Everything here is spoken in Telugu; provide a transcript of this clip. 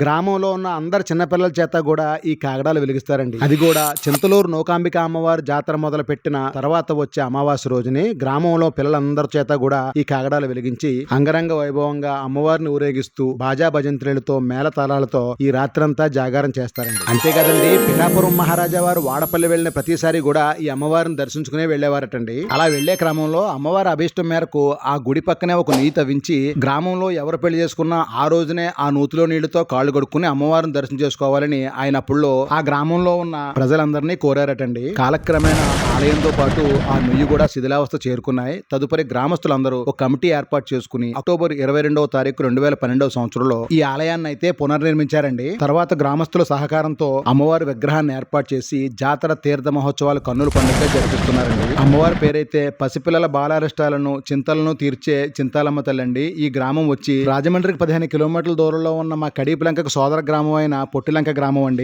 గ్రామంలో ఉన్న అందరు చిన్నపిల్లల చేత కూడా ఈ కాగడాలు వెలిగిస్తారండి. అది కూడా చింతలూరు నౌకాంబిక అమ్మవారి జాతర మొదలు పెట్టిన తర్వాత వచ్చే అమావాస్య రోజుని గ్రామంలో పిల్లలందరి చేత కూడా ఈ కాగడాలు వెలిగించి అంగరంగ వైభవంగా అమ్మవారిని ఊరేగిస్తూ బాజా భజంత్రులతో మేళతాళాలతో ఈ రాత్రంతా జాగారం చేస్తారండి. అంతేకాదండి పిఠాపురం మహారాజా వారు వాడపల్లి వెళ్ళిన ప్రతిసారి కూడా ఈ అమ్మవారిని దర్శించుకునే వెళ్ళేవారటండి అలా వెళ్ళే క్రమంలో అమ్మవారి అభిష్టం మేరకు ఆ గుడి పక్కనే ఒక నీతి తవ్వించి గ్రామంలో ఎవరు పెళ్ళి చేసుకున్నా ఆ రోజునే ఆ నూతిలో నీళ్ళతో కాళ్ళు కడుక్కుని అమ్మవారిని దర్శనం చేసుకోవాలని ఆయన అప్పుల్లో ఆ గ్రామంలో ఉన్న ప్రజలందరినీ కోరారటండి. కాలక్రమేణా ఆలయంతో పాటు ఆ నుయ్యి కూడా శిథిలావస్థ చేరుకున్నాయి. తదుపరి గ్రామస్తులందరూ ఒక కమిటీ ఏర్పాటు చేసుకుని అక్టోబర్ ఇరవై రెండవ తారీఖు రెండు వేల పన్నెండవ సంవత్సరంలో ఈ ఆలయాన్ని అయితే పునర్నిర్మించారండి. తర్వాత గ్రామస్తుల సహకారంతో అమ్మవారి విగ్రహాన్ని ఏర్పాటు చేసి జాతర తీర్థ మహోత్సవాలు కన్నుల పండుగ జరిపిస్తున్నారండి. అమ్మవారి పేరైతే పసిపిల్లల బాలారిష్టాలను చింతలను తీర్చే చింతాలమ్మ తల్లండి. ఈ గ్రామం వచ్చి రాజమండ్రికి పదిహేను కిలోమీటర్ల దూరంలో ఉన్న మా శ్రీలంకకు సోదర గ్రామం అయిన పొట్టిలంక గ్రామం అండి.